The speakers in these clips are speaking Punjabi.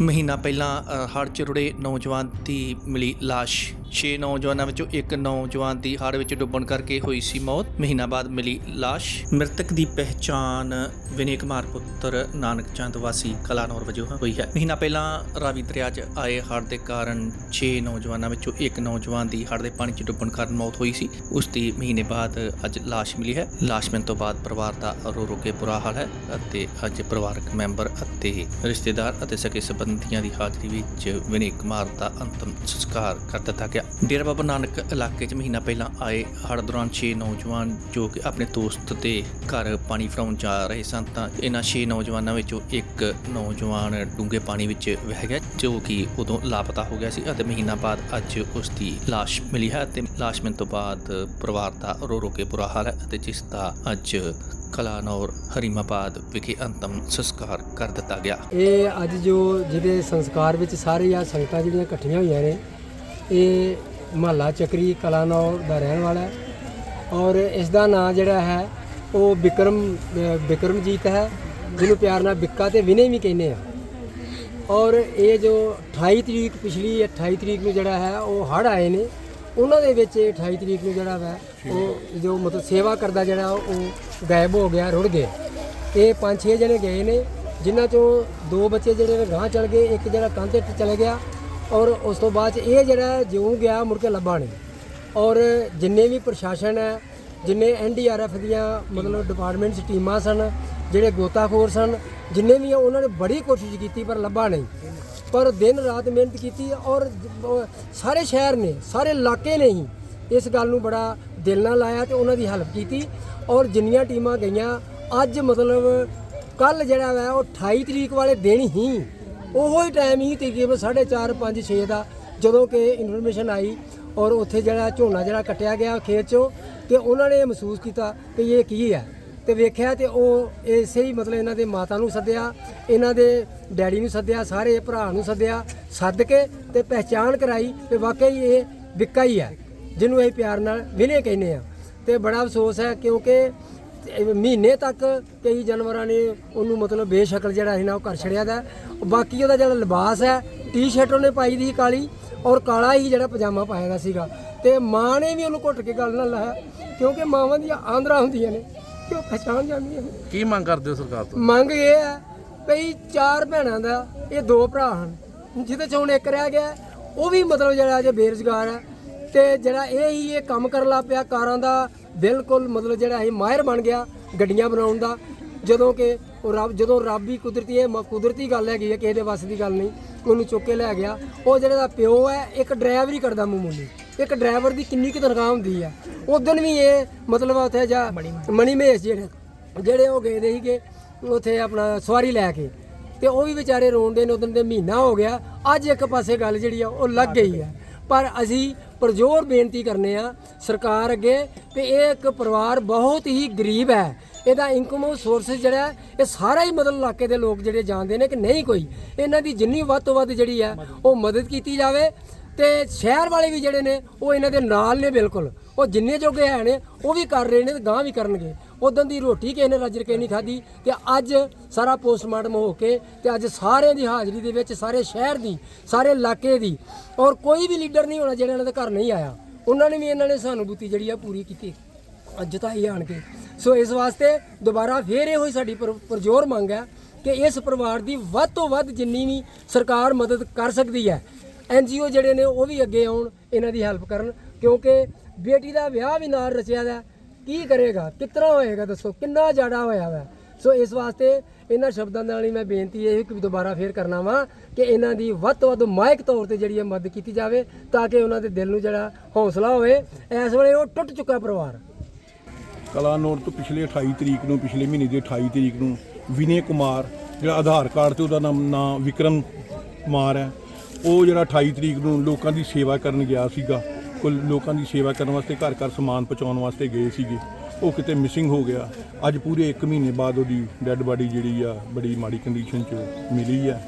ਮਹੀਨਾ ਪਹਿਲਾਂ ਹੜ੍ਹ ਚ ਰੁੜੇ ਨੌਜਵਾਨ ਦੀ ਮਿਲੀ ਲਾਸ਼। 6 ਨੌਜਵਾਨਾਂ ਵਿੱਚੋਂ ਇੱਕ ਨੌਜਵਾਨ ਦੀ ਹੜ੍ਹ ਵਿੱਚ ਡੁੱਬਣ ਕਰਕੇ ਹੋਈ ਸੀ ਮੌਤ। ਮਹੀਨਾ ਬਾਅਦ ਮਿਲੀ ਲਾਸ਼। ਮ੍ਰਿਤਕ ਦੀ ਪਹਿਚਾਣ ਵਿਨੇ ਕੁਮਾਰ ਪੁੱਤਰ ਨਾਨਕ ਚੰਦ ਵਾਸੀ ਕਲਾਨੌਰ ਵਜੋਂ ਹੋਈ ਹੈ। ਮਹੀਨਾ ਪਹਿਲਾਂ ਰਾਵੀ ਦਰਿਆ 'ਚ ਆਏ ਹੜ੍ਹ ਦੇ ਕਾਰਨ 6 ਨੌਜਵਾਨਾਂ ਵਿੱਚੋਂ ਇੱਕ ਨੌਜਵਾਨ ਦੀ ਹੜ੍ਹ ਦੇ ਪਾਣੀ 'ਚ ਡੁੱਬਣ ਕਾਰਨ ਮੌਤ ਹੋਈ ਸੀ। ਉਸ ਦੀ ਮਹੀਨੇ ਬਾਅਦ ਅੱਜ ਲਾਸ਼ ਮਿਲੀ ਹੈ। ਲਾਸ਼ ਮਿਲਣ ਤੋਂ ਬਾਅਦ ਪਰਿਵਾਰ ਦਾ ਰੋ ਰੋ ਕੇ ਬੁਰਾ ਹਾਲ ਹੈ ਅਤੇ ਅੱਜ ਪਰਿਵਾਰਕ ਮੈਂਬਰ ਅਤੇ ਰਿਸ਼ਤੇਦਾਰ ਅਤੇ ਸਕੇ ਸਬੰਧੀਆਂ ਦੀ ਹਾਜ਼ਰੀ ਵਿੱਚ ਵਿਨੇ ਕੁਮਾਰ ਦਾ ਅੰਤਮ ਸੰਸਕਾਰ ਕਰ ਦਿੱਤਾ ਗਿਆ। ਡੇਰਾ ਬਾਬਾ ਨਾਨਕ ਇਲਾਕੇ 'ਚ ਮਹੀਨਾ ਪਹਿਲਾਂ ਆਏ ਹੜ੍ਹ ਦੌਰਾਨ 6 ਨੌਜਵਾਨ ਜੋ ਕਿ ਆਪਣੇ ਦੋਸਤ ਦੇ ਘਰ ਪਾਣੀ ਫਰਾਉਣ ਜਾ ਰਹੇ ਸਨ, ਤਾਂ ਇਹਨਾਂ 6 ਨੌਜਵਾਨਾਂ ਵਿੱਚੋਂ ਇੱਕ ਨੌਜਵਾਨ ਡੂੰਘੇ ਪਾਣੀ ਵਿੱਚ ਵਹਿ ਗਿਆ, ਜੋ ਕਿ ਉਦੋਂ ਲਾਪਤਾ ਹੋ ਗਿਆ ਸੀ ਅਤੇ ਮਹੀਨਾ ਬਾਅਦ ਅੱਜ ਉਸ ਦੀ ਲਾਸ਼ ਮਿਲੀ ਹੈ ਅਤੇ ਲਾਸ਼ ਮਿਲਣ ਤੋਂ ਬਾਅਦ ਪਰਿਵਾਰ ਦਾ ਰੋ ਰੋ ਕੇ ਬੁਰਾ ਹਾਲ ਹੈ ਅਤੇ ਜਿਸ ਦਾ ਅੱਜ ਕਲਾਨੌਰ ਹਰੀਮਾਬਾਦ ਵਿਖੇ ਅੰਤਮ ਸੰਸਕਾਰ ਕਰ ਦਿੱਤਾ ਗਿਆ। ਇਹ ਅੱਜ ਜੋ ਜਿਹਦੇ ਸੰਸਕਾਰ ਵਿੱਚ ਸਾਰੇ ਆ ਸੰਗਤਾਂ ਜਿਹੜੀਆਂ ਇਕੱਠੀਆਂ ਹੋਈਆਂ ਨੇ ਇਹ ਮਹੱਲਾ ਚੱਕਰੀ ਕਲਾਨੌਰ ਦਾ ਰਹਿਣ ਵਾਲਾ ਹੈ ਔਰ ਇਸ ਦਾ ਨਾਂ ਜਿਹੜਾ ਹੈ ਉਹ ਵਿਕਰਮ ਅ, ਵਿਕਰਮਜੀਤ ਹੈ ਜਿਹਨੂੰ ਪਿਆਰ ਨਾਲ ਵਿੱਕਾ ਤੇ ਵਿਨੇ ਵੀ ਕਹਿੰਦੇ ਆ। ਔਰ ਇਹ ਜੋ 28 ਤਰੀਕ ਪਿਛਲੀ 28 ਤਰੀਕ ਨੂੰ ਜਿਹੜਾ ਹੈ ਉਹ ਹੜ ਆਏ ਨੇ। ਉਹਨਾਂ ਦੇ ਵਿੱਚ ਇਹ 28 ਤਰੀਕ ਨੂੰ ਜਿਹੜਾ ਵਾ ਉਹ ਜੋ ਮਤਲਬ ਸੇਵਾ ਕਰਦਾ ਜਿਹੜਾ ਉਹ ਗਾਇਬ ਹੋ ਗਿਆ ਰੁੜ ਗਿਆ। ਇਹ ਪੰਜ ਛੇ ਜਣੇ ਗਏ ਨੇ ਜਿਨ੍ਹਾਂ ਚੋਂ ਦੋ ਬੱਚੇ ਜਿਹੜੇ ਨੇ ਗਾਂਹ ਚਲ ਗਏ ਇੱਕ ਜਿਹੜਾ ਕੰਧ ਤੇ ਚਲੇ ਗਿਆ ਔਰ ਉਸ ਤੋਂ ਬਾਅਦ 'ਚ ਇਹ ਜਿਹੜਾ ਜਿਉਂ ਗਿਆ ਮੁੜ ਕੇ ਲੱਭਾ ਨਹੀਂ। ਔਰ ਜਿੰਨੇ ਵੀ ਪ੍ਰਸ਼ਾਸਨ ਹੈ, ਜਿੰਨੇ ਐਨਡੀਆਰਐਫ ਦੀਆਂ ਮਤਲਬ ਡਿਪਾਰਟਮੈਂਟਸ ਟੀਮਾਂ ਸਨ, ਜਿਹੜੇ ਗੋਤਾਖੋਰ ਸਨ, ਜਿੰਨੇ ਵੀ ਆ, ਉਹਨਾਂ ਨੇ ਬੜੀ ਕੋਸ਼ਿਸ਼ ਕੀਤੀ ਪਰ ਲੱਭਾ ਨਹੀਂ। ਪਰ ਦਿਨ ਰਾਤ ਮਿਹਨਤ ਕੀਤੀ ਔਰ ਸਾਰੇ ਸ਼ਹਿਰ ਨੇ, ਸਾਰੇ ਇਲਾਕੇ ਨੇ ਹੀ ਇਸ ਗੱਲ ਨੂੰ ਬੜਾ ਦਿਲ ਨਾਲ ਲਾਇਆ ਤੇ ਉਹਨਾਂ ਦੀ ਹੈਲਪ ਕੀਤੀ। ਔਰ ਜਿੰਨੀਆਂ ਟੀਮਾਂ ਗਈਆਂ, ਅੱਜ ਮਤਲਬ ਕੱਲ ਜਿਹੜਾ ਵਾ, ਉਹ 28 ਤਰੀਕ ਵਾਲੇ ਦਿਨ ਹੀ ਉਹੋ ਹੀ ਟਾਈਮ ਹੀ ਤਕਰੀਬਨ 4:30 5 6 ਦਾ, ਜਦੋਂ ਕਿ ਇਨਫੋਰਮੇਸ਼ਨ ਆਈ ਔਰ ਉੱਥੇ ਜਿਹੜਾ ਝੋਨਾ ਜਿਹੜਾ ਕੱਟਿਆ ਗਿਆ ਖੇਤ 'ਚੋਂ ਤੇ ਉਹਨਾਂ ਨੇ ਇਹ ਮਹਿਸੂਸ ਕੀਤਾ ਕਿ ਇਹ ਕੀ ਹੈ। ਤੇ ਵੇਖਿਆ ਤੇ ਉਹ ਇਸੇ ਹੀ ਮਤਲਬ ਇਹਨਾਂ ਦੇ ਮਾਤਾ ਨੂੰ ਸੱਦਿਆ, ਇਹਨਾਂ ਦੇ ਡੈਡੀ ਨੂੰ ਸੱਦਿਆ, ਸਾਰੇ ਭਰਾ ਨੂੰ ਸੱਦਿਆ, ਸੱਦ ਕੇ ਤੇ ਪਹਿਚਾਣ ਕਰਾਈ ਤੇ ਵਾਕਈ ਇਹ ਵਿੱਕਾ ਹੀ ਹੈ, ਜਿਹਨੂੰ ਅਸੀਂ ਪਿਆਰ ਨਾਲ ਵਿਨੇ ਕਹਿੰਦੇ ਆ ਤੇ ਬੜਾ ਅਫਸੋਸ ਹੈ ਕਿਉਂਕਿ ਮਹੀਨੇ ਤੱਕ ਕਈ ਜਾਨਵਰਾਂ ਨੇ ਉਹਨੂੰ ਮਤਲਬ ਬੇਸ਼ਕਲ ਜਿਹੜਾ ਸੀ ਨਾ ਉਹ ਕਰ ਛੜਿਆ ਦਾ। ਬਾਕੀ ਉਹਦਾ ਜਿਹੜਾ ਲਿਬਾਸ ਹੈ ਟੀ-ਸ਼ਰਟ ਉਹਨੇ ਪਾਈ ਦੀ ਕਾਲੀ ਔਰ ਕਾਲਾ ਹੀ ਜਿਹੜਾ ਪਜਾਮਾ ਪਾਇਆ ਦਾ ਸੀਗਾ। ਤੇ ਮਾਂ ਨੇ ਵੀ ਉਹਨੂੰ ਘੁੱਟ ਕੇ ਗੱਲ ਨਾਲ ਲਾਇਆ ਕਿਉਂਕਿ ਮਾਵਾਂ ਦੀਆਂ ਆਂਦਰਾਂ ਹੁੰਦੀਆਂ ਨੇ ਕਿ ਉਹ ਪਛਾਣ ਜਾਂਦੀਆਂ ਨੇ। ਕੀ ਮੰਗ ਕਰਦੇ ਹੋ ਸਰਕਾਰ ਤੋਂ? ਮੰਗ ਇਹ ਹੈ ਭਈ ਚਾਰ ਭੈਣਾਂ ਦਾ ਇਹ ਦੋ ਭਰਾ ਹਨ ਜਿਹਦੇ ਚ ਇੱਕ ਰਹਿ ਗਿਆ ਉਹ ਵੀ ਮਤਲਬ ਜਿਹੜਾ ਅਜੇ ਬੇਰੁਜ਼ਗਾਰ ਹੈ ਤੇ ਜਿਹੜਾ ਇਹ ਹੀ ਇਹ ਕੰਮ ਕਰਨ ਲੱਗ ਪਿਆ ਕਾਰਾਂ ਦਾ ਬਿਲਕੁਲ ਮਤਲਬ ਜਿਹੜਾ ਇਹ ਮਾਹਿਰ ਬਣ ਗਿਆ ਗੱਡੀਆਂ ਬਣਾਉਣ ਦਾ। ਜਦੋਂ ਕਿ ਉਹ ਰੱਬ ਜਦੋਂ ਰੱਬ ਹੀ ਕੁਦਰਤੀ ਇਹ ਮ- ਕੁਦਰਤੀ ਗੱਲ ਹੈਗੀ ਹੈ ਕਿਸੇ ਦੇ ਵੱਸ ਦੀ ਗੱਲ ਨਹੀਂ, ਉਹਨੂੰ ਚੁੱਕ ਕੇ ਲੈ ਗਿਆ। ਉਹ ਜਿਹੜਾ ਦਾ ਪਿਓ ਹੈ, ਇੱਕ ਡਰਾਈਵਰ ਹੀ ਕਰਦਾ ਮਾਮੂਲੀ। ਇੱਕ ਡਰਾਈਵਰ ਦੀ ਕਿੰਨੀ ਕੁ ਤਨਖਾਹ ਹੁੰਦੀ ਆ। ਉਦੋਂ ਵੀ ਇਹ ਮਤਲਬ ਉੱਥੇ ਜਾ ਮਣੀ ਮਹੇਸ਼ ਜਿਹੜੇ ਜਿਹੜੇ ਉਹ ਗਏ ਦੇ ਸੀਗੇ, ਉੱਥੇ ਆਪਣਾ ਸਵਾਰੀ ਲੈ ਕੇ। ਤੇ ਉਹ ਵੀ ਵਿਚਾਰੇ ਰੋਂਦੇ ਨੇ, ਉਦੋਂ ਦੇ ਮਹੀਨਾ ਹੋ ਗਿਆ। ਅੱਜ ਇੱਕ ਪਾਸੇ ਗੱਲ ਜਿਹੜੀ ਆ, ਉਹ ਲੱਗ ਗਈ ਆ। ਪਰ ਅਸੀਂ ਪਰਜ਼ੋਰ ਬੇਨਤੀ ਕਰਨੇ ਆ ਸਰਕਾਰ ਅੱਗੇ ਕਿ ਇਹ ਇੱਕ ਪਰਿਵਾਰ ਬਹੁਤ ਹੀ ਗਰੀਬ ਹੈ। ਇਹਦਾ ਇਨਕਮ ਸੋਰਸ ਜਿਹੜਾ ਇਹ ਸਾਰਾ ਹੀ ਮਤਲਬ ਇਲਾਕੇ ਦੇ ਲੋਕ ਜਿਹੜੇ ਜਾਣਦੇ ਨੇ ਕਿ ਨਹੀਂ ਕੋਈ। ਇਹਨਾਂ ਦੀ ਜਿੰਨੀ ਵੱਧ ਤੋਂ ਵੱਧ ਜਿਹੜੀ ਹੈ, ਉਹ ਮਦਦ ਕੀਤੀ ਜਾਵੇ ਤੇ ਸ਼ਹਿਰ ਵਾਲੇ ਵੀ ਜਿਹੜੇ ਨੇ, ਉਹ ਇਹਨਾਂ ਦੇ ਨਾਲ ਨੇ ਬਿਲਕੁਲ। ਉਹ ਜਿੰਨੇ ਜੋਗੇ ਹੈ ਨੇ, ਉਹ ਵੀ ਕਰ ਰਹੇ ਨੇ ਤੇ ਗਾਂ ਵੀ ਕਰਨਗੇ। ਉਦੋਂ ਦੀ ਰੋਟੀ ਕਿਸੇ ਨੇ ਰੱਜ ਕੇ ਨਹੀਂ ਖਾਧੀ ਤੇ ਅੱਜ ਸਾਰਾ ਪੋਸਟਮਾਰਟਮ ਹੋ ਕੇ ਤੇ ਅੱਜ ਸਾਰਿਆਂ ਦੀ ਹਾਜ਼ਰੀ ਦੇ ਵਿੱਚ, ਸਾਰੇ ਸ਼ਹਿਰ ਦੀ, ਸਾਰੇ ਇਲਾਕੇ ਦੀ ਔਰ ਕੋਈ ਵੀ ਲੀਡਰ ਨਹੀਂ ਹੋਣਾ ਜਿਹੜਾ ਇਹਨਾਂ ਦੇ ਘਰ ਨਹੀਂ ਆਇਆ। ਉਹਨਾਂ ਨੇ ਵੀ ਇਹਨਾਂ ਨੇ ਸਹਾਨੁਭੂਤੀ ਜਿਹੜੀ ਆ ਪੂਰੀ ਕੀਤੀ। ਅੱਜ ਤਾਂ ਇਹ ਆਣ ਕੇ। ਸੋ ਇਸ ਵਾਸਤੇ ਦੁਬਾਰਾ ਫੇਰ ਇਹੋ ਹੀ ਸਾਡੀ ਪਰਜੋਰ ਮੰਗ ਹੈ ਕਿ ਇਸ ਪਰਿਵਾਰ ਦੀ ਵੱਧ ਤੋਂ ਵੱਧ ਜਿੰਨੀ ਵੀ ਸਰਕਾਰ ਮਦਦ ਕਰ ਸਕਦੀ ਹੈ ਐਨਜੀਓ ਜਿਹੜੇ ਨੇ ਉਹ ਵੀ ਅੱਗੇ ਆਉਣ, ਇਹਨਾਂ ਦੀ ਹੈਲਪ ਕਰਨ, ਕਿਉਂਕਿ ਬੇਟੀ ਦਾ ਵਿਆਹ ਵੀ ਨਾਲ ਰਚਿਆ ਦਾ ਕੀ ਕਰੇਗਾ? ਕਿਤਨਾ ਹੋਏਗਾ ਦੱਸੋ? ਕਿੰਨਾ ਜ਼ਿਆਦਾ ਹੋਇਆ ਵਾ? ਸੋ ਇਸ ਵਾਸਤੇ ਇਹਨਾਂ ਸ਼ਬਦਾਂ ਨਾਲ ਹੀ ਮੈਂ ਬੇਨਤੀ ਇਹ ਕਿ ਦੁਬਾਰਾ ਫੇਰ ਕਰਨਾ ਵਾ ਕਿ ਇਹਨਾਂ ਦੀ ਵੱਧ ਤੋਂ ਵੱਧ ਮਾਇਕ ਤੌਰ ਤੇ ਜਿਹੜੀ ਹੈ ਮਦਦ ਕੀਤੀ ਜਾਵੇ ਤਾਂ ਕਿ ਉਹਨਾਂ ਦੇ ਦਿਲ ਨੂੰ ਜਿਹੜਾ ਹੌਸਲਾ ਹੋਵੇ। ਇਸ ਵੇਲੇ ਉਹ ਟੁੱਟ ਚੁੱਕਾ ਪਰਿਵਾਰ। ਕਲਾਨੌਰ ਤੋਂ ਪਿਛਲੇ 28 ਤਰੀਕ ਨੂੰ, ਪਿਛਲੇ ਮਹੀਨੇ ਦੀ 28 ਤਰੀਕ ਨੂੰ ਵਿਨੇ ਕੁਮਾਰ, ਜਿਹੜਾ ਆਧਾਰ ਕਾਰਡ ਤੇ ਉਹਦਾ ਨਾਮ ਨਾਂ ਵਿਕਰਮ ਕੁਮਾਰ ਹੈ, ਉਹ ਜਿਹੜਾ 28 ਤਰੀਕ ਨੂੰ ਲੋਕਾਂ ਦੀ ਸੇਵਾ ਕਰਨ ਗਿਆ ਸੀਗਾ। ਕੋਈ ਲੋਕਾਂ ਦੀ ਸੇਵਾ ਕਰਨ ਵਾਸਤੇ, ਘਰ ਘਰ ਸਮਾਨ ਪਹੁੰਚਾਉਣ ਵਾਸਤੇ ਗਏ ਸੀਗੇ। ਉਹ ਕਿਤੇ ਮਿਸਿੰਗ ਹੋ ਗਿਆ। ਅੱਜ ਪੂਰੇ 1 ਮਹੀਨੇ ਬਾਅਦ ਉਹਦੀ ਡੈੱਡ ਬਾਡੀ ਜਿਹੜੀ ਆ, ਬੜੀ ਮਾੜੀ ਕੰਡੀਸ਼ਨ 'ਚ ਮਿਲੀ ਆ।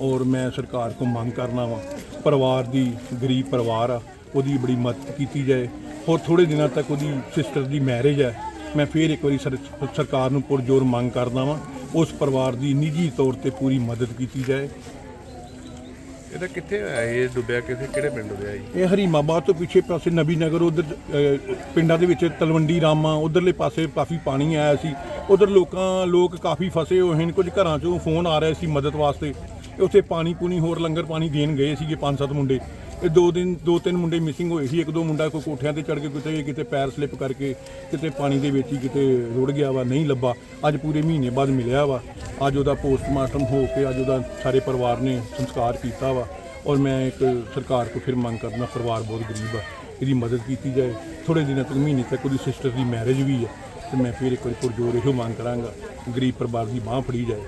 ਔਰ ਮੈਂ ਸਰਕਾਰ ਤੋਂ ਮੰਗ ਕਰਨਾ ਵਾ, ਪਰਿਵਾਰ ਦੀ, ਗਰੀਬ ਪਰਿਵਾਰ ਆ, ਉਹਦੀ ਬੜੀ ਮਦਦ ਕੀਤੀ ਜਾਏ। ਹੋਰ ਥੋੜੇ ਦਿਨਾਂ ਤੱਕ ਉਹਦੀ ਸਿਸਟਰ ਦੀ ਮੈਰਿਜ ਹੈ ਮੈਂ ਫੇਰ ਇੱਕ ਵਾਰੀ ਸਰ- ਸਰਕਾਰ ਨੂੰ ਪੁਰਜੋਰ ਮੰਗ ਕਰਦਾ ਵਾਂ, ਉਸ ਪਰਿਵਾਰ ਦੀ ਨਿੱਜੀ ਤੌਰ ਤੇ ਪੂਰੀ ਮਦਦ ਕੀਤੀ ਜਾਏ। ਇਹਦਾ ਕਿੱਥੇ ਹੋਇਆ? ਇਹ ਡੁੱਬਿਆ ਕਿੱਥੇ? ਕਿਹੜੇ ਪਿੰਡ ਡੁੱਬਿਆ ਜੀ? ਇਹ ਹਰੀਮਾਬਾਦ ਤੋਂ ਪਿੱਛੇ ਪਾਸੇ ਨਬੀ ਨਗਰ, ਉਧਰ ਪਿੰਡਾਂ ਦੇ ਵਿੱਚ ਤਲਵੰਡੀ ਰਾਮਾ, ਉਧਰਲੇ ਪਾਸੇ ਕਾਫੀ ਪਾਣੀ ਆਇਆ ਸੀ। ਉਧਰ ਲੋਕਾਂ, ਲੋਕ ਕਾਫੀ ਫਸੇ ਹੋਏ ਹਨ। ਕੁਝ ਘਰਾਂ ਚੋਂ ਫੋਨ ਆ ਰਹੇ ਸੀ ਮਦਦ ਵਾਸਤੇ। ਉੱਥੇ ਪਾਣੀ ਪੂਣੀ ਹੋਰ ਲੰਗਰ ਪਾਣੀ ਦੇਣ ਗਏ ਸੀਗੇ ਪੰਜ ਸੱਤ ਮੁੰਡੇ। ਇਹ ਦੋ ਦਿਨ, ਦੋ ਤਿੰਨ ਮੁੰਡੇ ਮਿਸਿੰਗ ਹੋਏ ਸੀ। ਇੱਕ ਦੋ ਮੁੰਡਾ ਕੋਈ ਕੋਠਿਆਂ ਤੇ ਚੜ ਕੇ ਕਿਤੇ ਕਿਤੇ ਪੈਰ ਸਲਿੱਪ ਕਰਕੇ ਕਿਤੇ ਪਾਣੀ ਦੇ ਵਿੱਚ ਹੀ ਕਿਤੇ ਰੁੜ ਗਿਆ ਵਾ, ਨਹੀਂ ਲੱਭਾ। ਅੱਜ ਪੂਰੇ ਮਹੀਨੇ ਬਾਅਦ ਮਿਲਿਆ ਵਾ। ਅੱਜ ਉਹਦਾ ਪੋਸਟਮਾਰਟਮ ਹੋ ਕੇ ਅੱਜ ਉਹਦਾ ਸਾਰੇ ਪਰਿਵਾਰ ਨੇ ਸੰਸਕਾਰ ਕੀਤਾ ਵਾ। ਔਰ ਮੈਂ ਇੱਕ ਸਰਕਾਰ ਤੋਂ ਫਿਰ ਮੰਗ ਕਰਨਾ ਪਰਿਵਾਰ ਬਹੁਤ ਗਰੀਬ ਆ, ਇਹਦੀ ਮਦਦ ਕੀਤੀ ਜਾਏ। ਥੋੜੇ ਦਿਨਾਂ ਤੱਕ, ਮਹੀਨੇ ਤੱਕ ਉਹਦੀ ਸਿਸਟਰ ਦੀ ਮੈਰਿਜ ਵੀ ਹੈ ਤੇ ਮੈਂ ਫਿਰ ਇੱਕ ਵਾਰੀ ਪੁਰਜੋਰ ਇਹੋ ਮੰਗ ਕਰਾਂਗਾ, ਗਰੀਬ ਪਰਿਵਾਰ ਦੀ ਬਾਹ ਫੜੀ ਜਾਏ।